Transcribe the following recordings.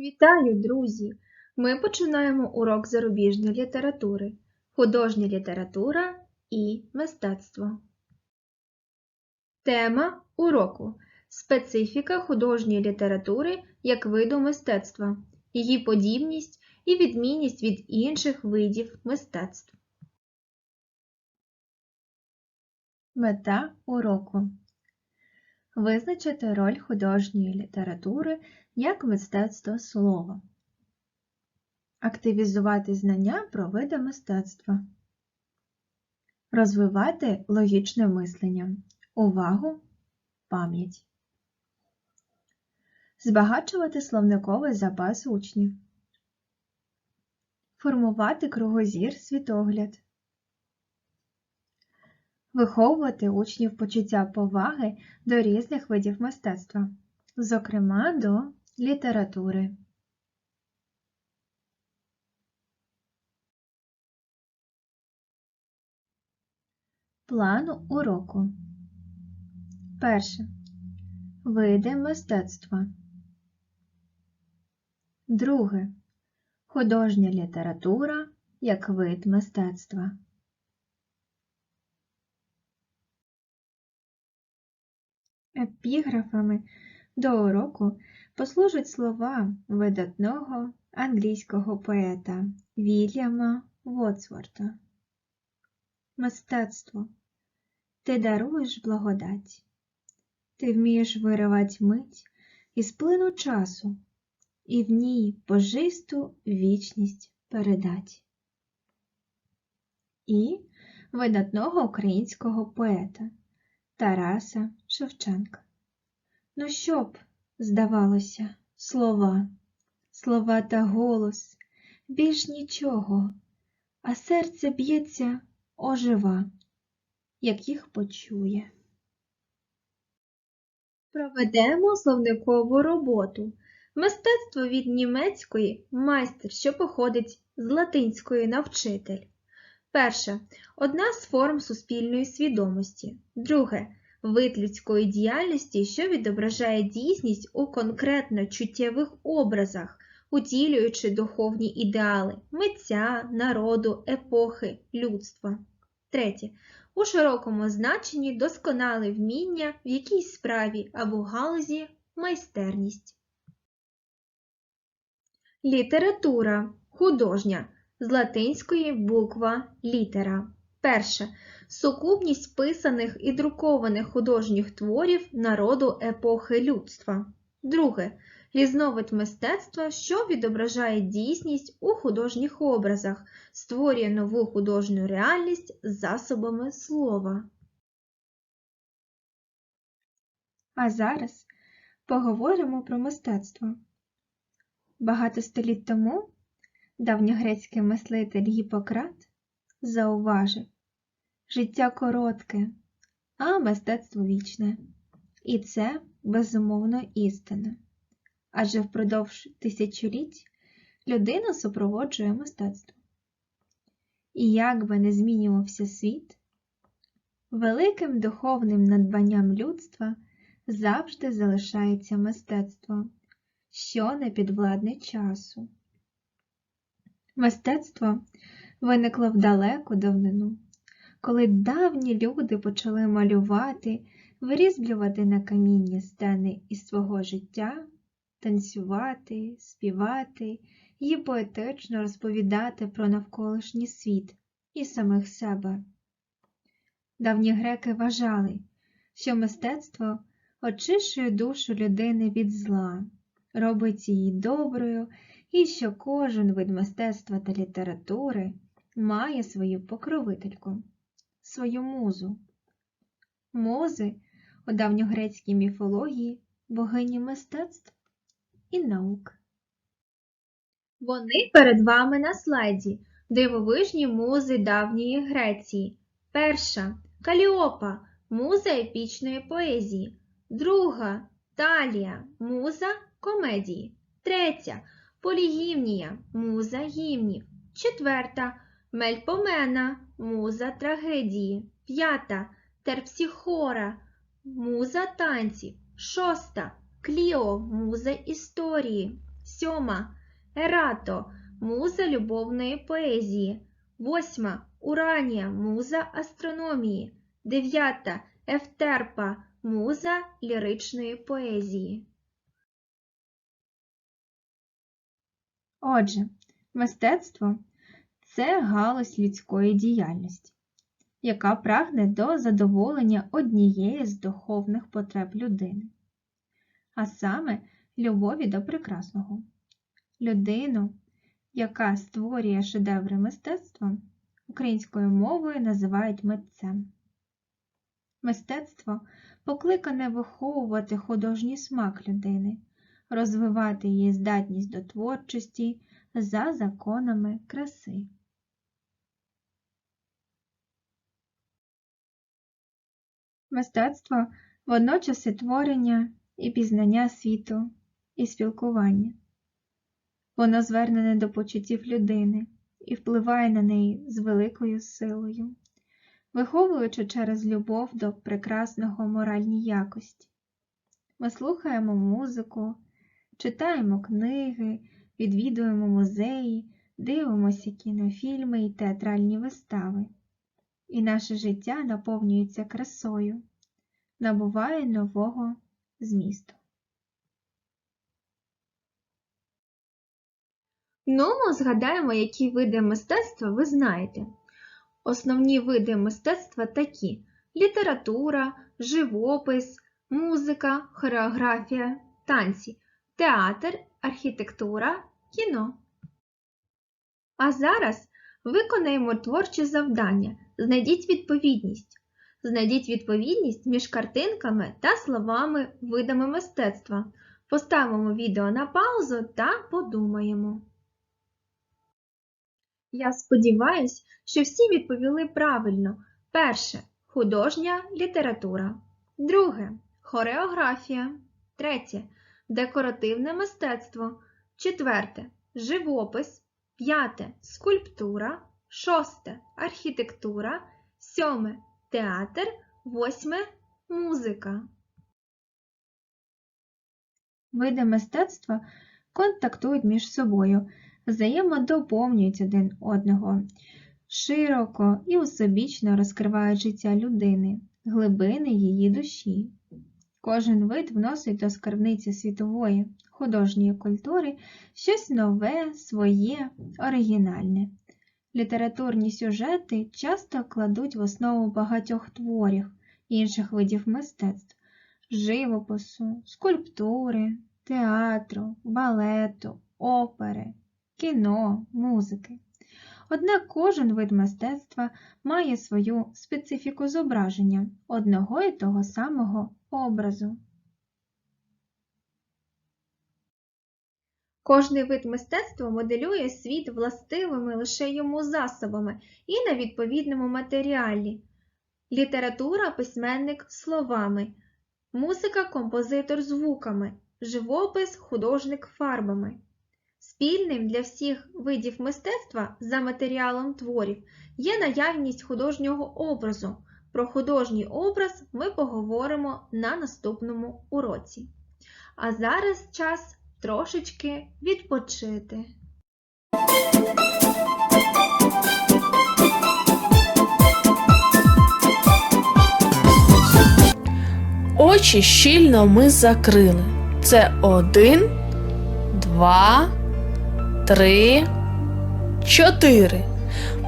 Вітаю, друзі! Ми починаємо урок зарубіжної літератури, художня література і мистецтво. Тема уроку специфіка художньої літератури як виду мистецтва, її подібність і відмінність від інших видів мистецтв. Мета уроку Визначити роль художньої літератури як мистецтво слова. Активізувати знання про види мистецтва. Розвивати логічне мислення. Увагу, пам'ять. Збагачувати словниковий запас учнів. Формувати кругозір світогляд. Виховувати учнів почуття поваги до різних видів мистецтва, зокрема до літератури. Плану уроку. Перше. Види мистецтва. Друге. Художня література як вид мистецтва. Епіграфами до уроку послужать слова видатного англійського поета Вільяма Вотсворта. Мистецтво. Ти даруєш благодать, ти вмієш виривати мить із плину часу і в ній божисту вічність передать. І видатного українського поета Тараса Шевченка. Ну що б, здавалося, слова, слова та голос, більш нічого, а серце б'ється ожива, як їх почує. Проведемо словникову роботу. Мистецтво від німецької майстер, що походить з латинської навчитель. Перше одна з форм суспільної свідомості. Друге вид людської діяльності, що відображає дійсність у конкретно чуттєвих образах, утілюючи духовні ідеали митця, народу, епохи, людства. Третє. У широкому значенні досконале вміння в якійсь справі або галузі майстерність. Література художня з латинської буква літера. Перше. Сукупність писаних і друкованих художніх творів народу епохи людства. Друге. Різновид мистецтва, що відображає дійсність у художніх образах, створює нову художню реальність засобами слова. А зараз поговоримо про мистецтво. Багато століть тому давньогрецький мислитель Гіппократ зауважив життя коротке, а мистецтво вічне. І це безумовно істина. Адже впродовж тисячоліть людина супроводжує мистецтво. І як би не змінювався світ, великим духовним надбанням людства завжди залишається мистецтво, що не підвладне часу. Мистецтво виникло в далеку давнину, коли давні люди почали малювати, вирізблювати на камінні стени із свого життя, танцювати, співати і поетично розповідати про навколишній світ і самих себе. Давні греки вважали, що мистецтво очищує душу людини від зла, робить її доброю і що кожен вид мистецтва та літератури має свою покровительку, свою музу. Мози у давньогрецькій міфології богині мистецтв і наук. Вони перед вами на слайді дивовижні музи давньої Греції. Перша Каліопа муза епічної поезії. Друга Талія муза комедії. Третя Полігімнія муза гімнів. Четверта Мельпомена муза трагедії. П'ята Терпсіхора муза танців. Шоста Кліо муза історії. Сьома Ерато муза любовної поезії. Восьма Уранія муза астрономії. Дев'ята Ефтерпа муза ліричної поезії. Отже, мистецтво це галузь людської діяльності, яка прагне до задоволення однієї з духовних потреб людини, а саме любові до прекрасного. Людину, яка створює шедеври мистецтва, українською мовою називають митцем. Мистецтво покликане виховувати художній смак людини, розвивати її здатність до творчості за законами краси. Мистецтво водночас і творення і пізнання світу, і спілкування. Воно звернене до почуттів людини і впливає на неї з великою силою, виховуючи через любов до прекрасного моральні якості. Ми слухаємо музику, читаємо книги, відвідуємо музеї, дивимося кінофільми і театральні вистави. І наше життя наповнюється красою, набуває нового змісту. Ну, згадаємо, які види мистецтва ви знаєте. Основні види мистецтва такі: література, живопис, музика, хореографія, танці, театр, архітектура, кіно. А зараз виконаємо творче завдання. Знайдіть відповідність. Знайдіть відповідність між картинками та словами видами мистецтва. Поставимо відео на паузу та подумаємо. Я сподіваюсь, що всі відповіли правильно. Перше художня література. Друге хореографія. Третє декоративне мистецтво. Четверте живопис. П'яте скульптура. Шосте архітектура. Сьоме театр. Восьме музика. Види мистецтва контактують між собою, взаємодоповнюють один одного, широко і особічно розкривають життя людини, глибини її душі. Кожен вид вносить до скарбниці світової художньої культури щось нове, своє, оригінальне. Літературні сюжети часто кладуть в основу багатьох творів інших видів мистецтв живопису, скульптури, театру, балету, опери, кіно, музики. Однак кожен вид мистецтва має свою специфіку зображення одного і того самого образу. Кожний вид мистецтва моделює світ властивими лише йому засобами і на відповідному матеріалі. Література письменник словами, музика композитор звуками, живопис художник фарбами. Спільним для всіх видів мистецтва за матеріалом творів є наявність художнього образу. Про художній образ ми поговоримо на наступному уроці. А зараз час трошечки відпочити. Очі щільно ми закрили. Це один, два, три, чотири.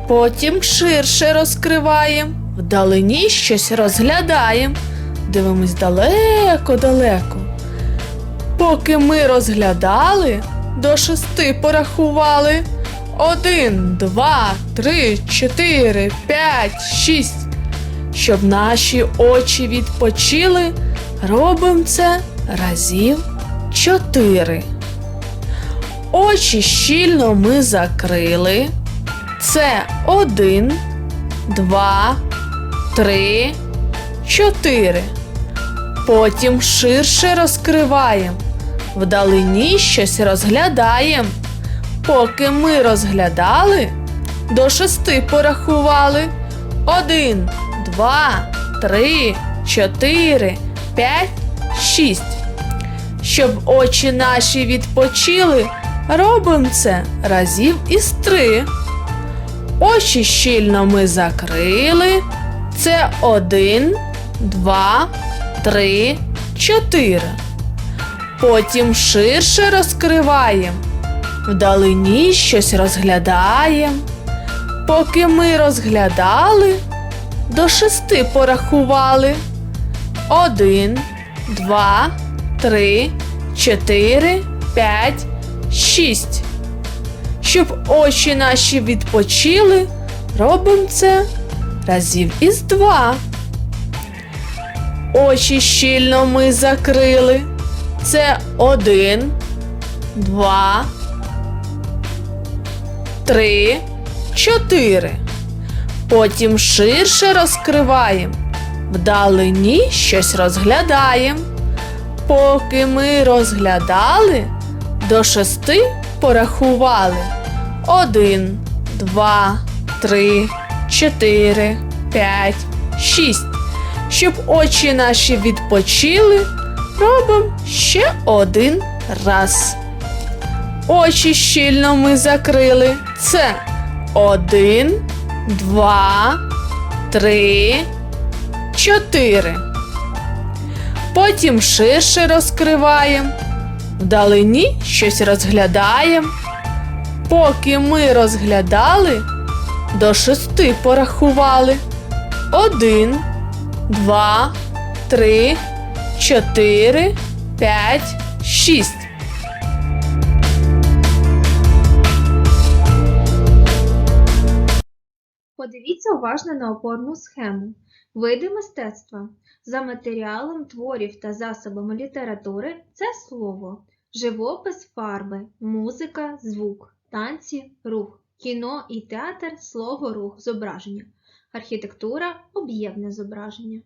Потім ширше розкриваємо, вдалині щось розглядаємо. Дивимось далеко-далеко. Поки ми розглядали, до шести порахували. Один, два, три, чотири, п'ять, шість. Щоб наші очі відпочили, робимо це разів чотири. Очі щільно ми закрили. Це один, два, три, чотири. Потім ширше розкриваємо. Вдалині щось розглядаємо. Поки ми розглядали, до шести порахували. Один, два, три, чотири, п'ять, шість. Щоб очі наші відпочили, Робимо це разів із три. Очі щільно ми закрили. Це один, два, три, чотири. Потім ширше розкриваємо. Вдалині щось розглядаємо. Поки ми розглядали, до шести порахували. Один, два, три, чотири, п'ять, шість. Щоб очі наші відпочили, робимо це разів із два. Очі щільно ми закрили. Це один, два, три, чотири. Потім ширше розкриваємо. Вдалині щось розглядаємо. Поки ми розглядали, до шести порахували. Один, два, три, чотири, п'ять, шість. Щоб очі наші відпочили, робимо ще один раз. Очі щільно ми закрили. Це один, два, три, чотири. Потім ширше розкриваємо. Вдалині щось розглядаємо. Поки ми розглядали, до шести порахували. Один, два, три, чотири, п'ять, шість. Подивіться уважно на опорну схему. Види мистецтва. За матеріалом творів та засобами літератури це слово, живопис, фарби, музика, звук, танці, рух, кіно і театр слово, рух, зображення, архітектура об'ємне зображення.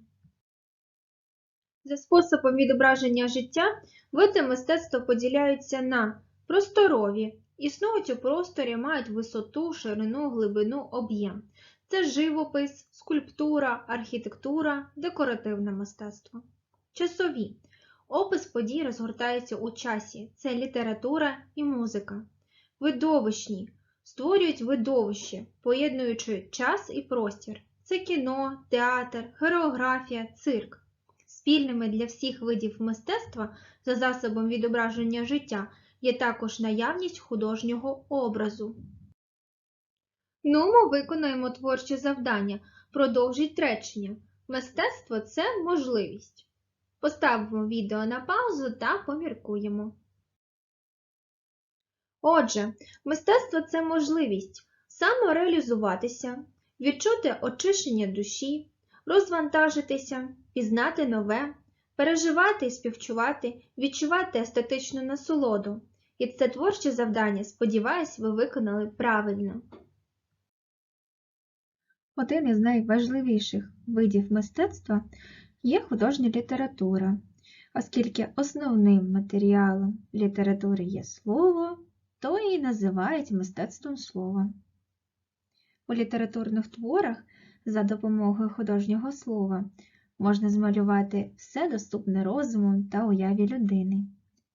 За способом відображення життя види мистецтва поділяються на просторові, існують у просторі, мають висоту, ширину, глибину, об'єм. Це живопис, скульптура, архітектура, декоративне мистецтво. Часові. Опис подій розгортається у часі. Це література і музика. Видовищні. Створюють видовище, поєднуючи час і простір. Це кіно, театр, хореографія, цирк. Спільними для всіх видів мистецтва за засобом відображення життя є також наявність художнього образу. Ну, ми виконуємо творче завдання. Продовжіть речення. Мистецтво це можливість. Поставимо відео на паузу та поміркуємо. Отже, мистецтво це можливість самореалізуватися, відчути очищення душі, розвантажитися, пізнати нове, переживати і співчувати, відчувати естетичну насолоду. І це творче завдання, сподіваюсь, ви виконали правильно. Один із найважливіших видів мистецтва є художня література, оскільки основним матеріалом літератури є слово, то і називають мистецтвом слова. У літературних творах за допомогою художнього слова можна змалювати все доступне розуму та уяві людини,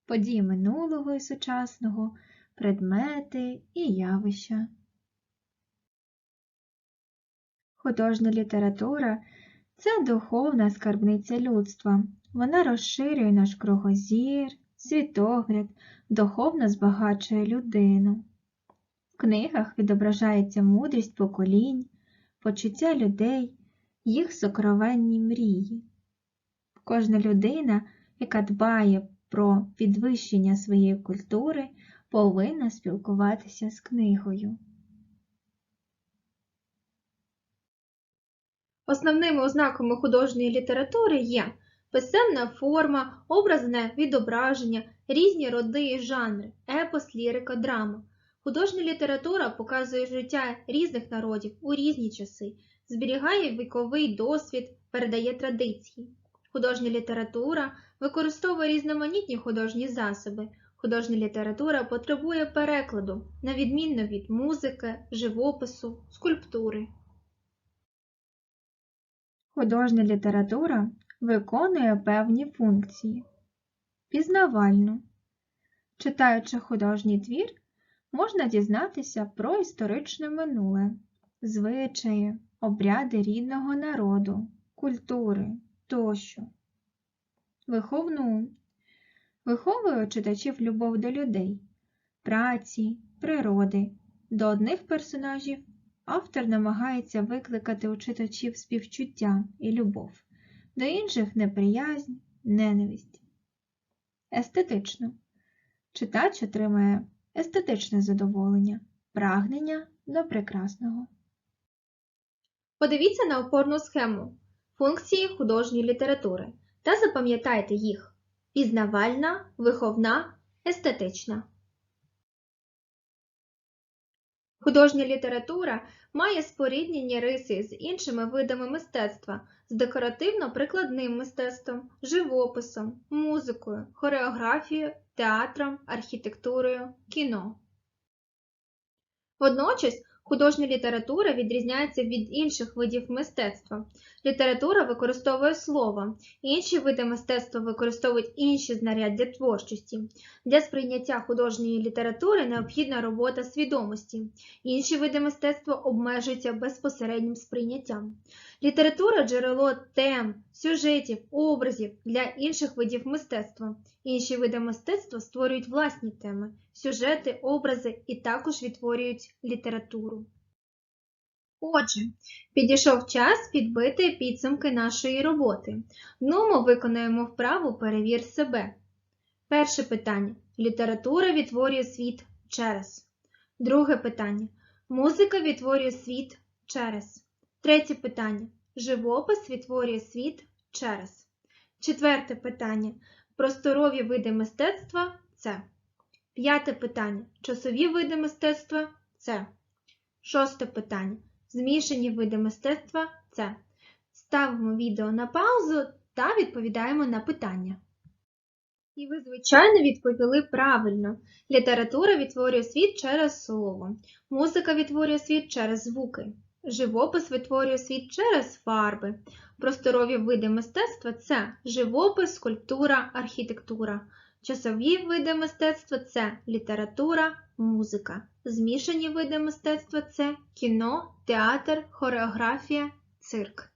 події минулого і сучасного, предмети і явища. Художня література це духовна скарбниця людства. Вона розширює наш кругозір, світогляд, духовно збагачує людину. В книгах відображається мудрість поколінь, почуття людей, їх сокровенні мрії. Кожна людина, яка дбає про підвищення своєї культури, повинна спілкуватися з книгою. Основними ознаками художньої літератури є писемна форма, образне відображення, різні роди і жанри, епос, лірика, драма. Художня література показує життя різних народів у різні часи, зберігає віковий досвід, передає традиції. Художня література використовує різноманітні художні засоби. Художня література потребує перекладу, на відмінно від музики, живопису, скульптури. Художня література виконує певні функції. Пізнавальну. Читаючи художній твір, можна дізнатися про історичне минуле, звичаї, обряди рідного народу, культури тощо. Виховну. Виховує читачів любов до людей, праці, природи. До одних персонажів автор намагається викликати у читачів співчуття і любов, до інших неприязнь, ненависть. Естетично. Читач отримає естетичне задоволення, прагнення до прекрасного. Подивіться на опорну схему функції художньої літератури та запам'ятайте їх: пізнавальна, виховна, естетична. Художня література має споріднені риси з іншими видами мистецтва, з декоративно-прикладним мистецтвом, живописом, музикою, хореографією, театром, архітектурою, кіно. Водночас художня література відрізняється від інших видів мистецтва. Література використовує слово, інші види мистецтва використовують інші знаряддя творчості. Для сприйняття художньої літератури необхідна робота свідомості. Інші види мистецтва обмежуються безпосереднім сприйняттям. Література джерело тем, сюжетів, образів для інших видів мистецтва. Інші види мистецтва створюють власні теми, сюжети, образи і також відтворюють літературу. Отже, підійшов час підбити підсумки нашої роботи. Ну, ми виконуємо вправу Перевір себе. Перше питання. Література відтворює світ через. Друге питання. Музика відтворює світ через. Третє питання. Живопис відтворює світ через. Четверте питання. Просторові види мистецтва це. П'яте питання. Часові види мистецтва це. Шосте питання. Змішані види мистецтва це. Ставимо відео на паузу та відповідаємо на питання. І ви, звичайно, відповіли правильно. Література відтворює світ через слово. Музика відтворює світ через звуки. Живопис відтворює світ через фарби. Просторові види мистецтва це живопис, скульптура, архітектура. Часові види мистецтва це література, музика. Змішані види мистецтва це кіно, театр, хореографія, цирк.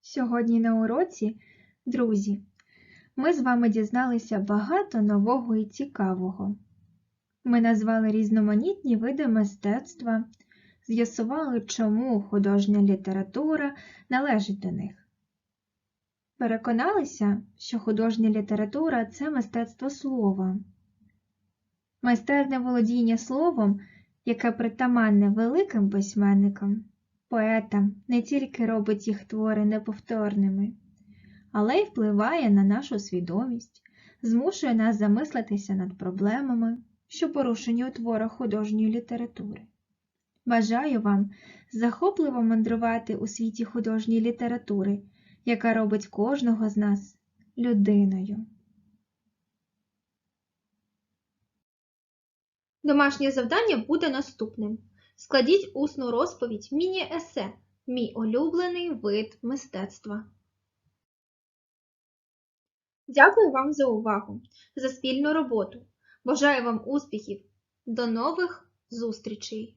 Сьогодні на уроці, друзі, ми з вами дізналися багато нового і цікавого. Ми назвали різноманітні види мистецтва, з'ясували, чому художня література належить до них. Переконалися, що художня література це мистецтво слова. Майстерне володіння словом, яке притаманне великим письменникам, поетам, не тільки робить їх твори неповторними, але й впливає на нашу свідомість, змушує нас замислитися над проблемами, що порушені у творах художньої літератури. Бажаю вам захопливо мандрувати у світі художньої літератури, яка робить кожного з нас людиною. Домашнє завдання буде наступним. Складіть усну розповідь міні-есе Мій улюблений вид мистецтва. Дякую вам за увагу, за спільну роботу. Бажаю вам успіхів. До нових зустрічей!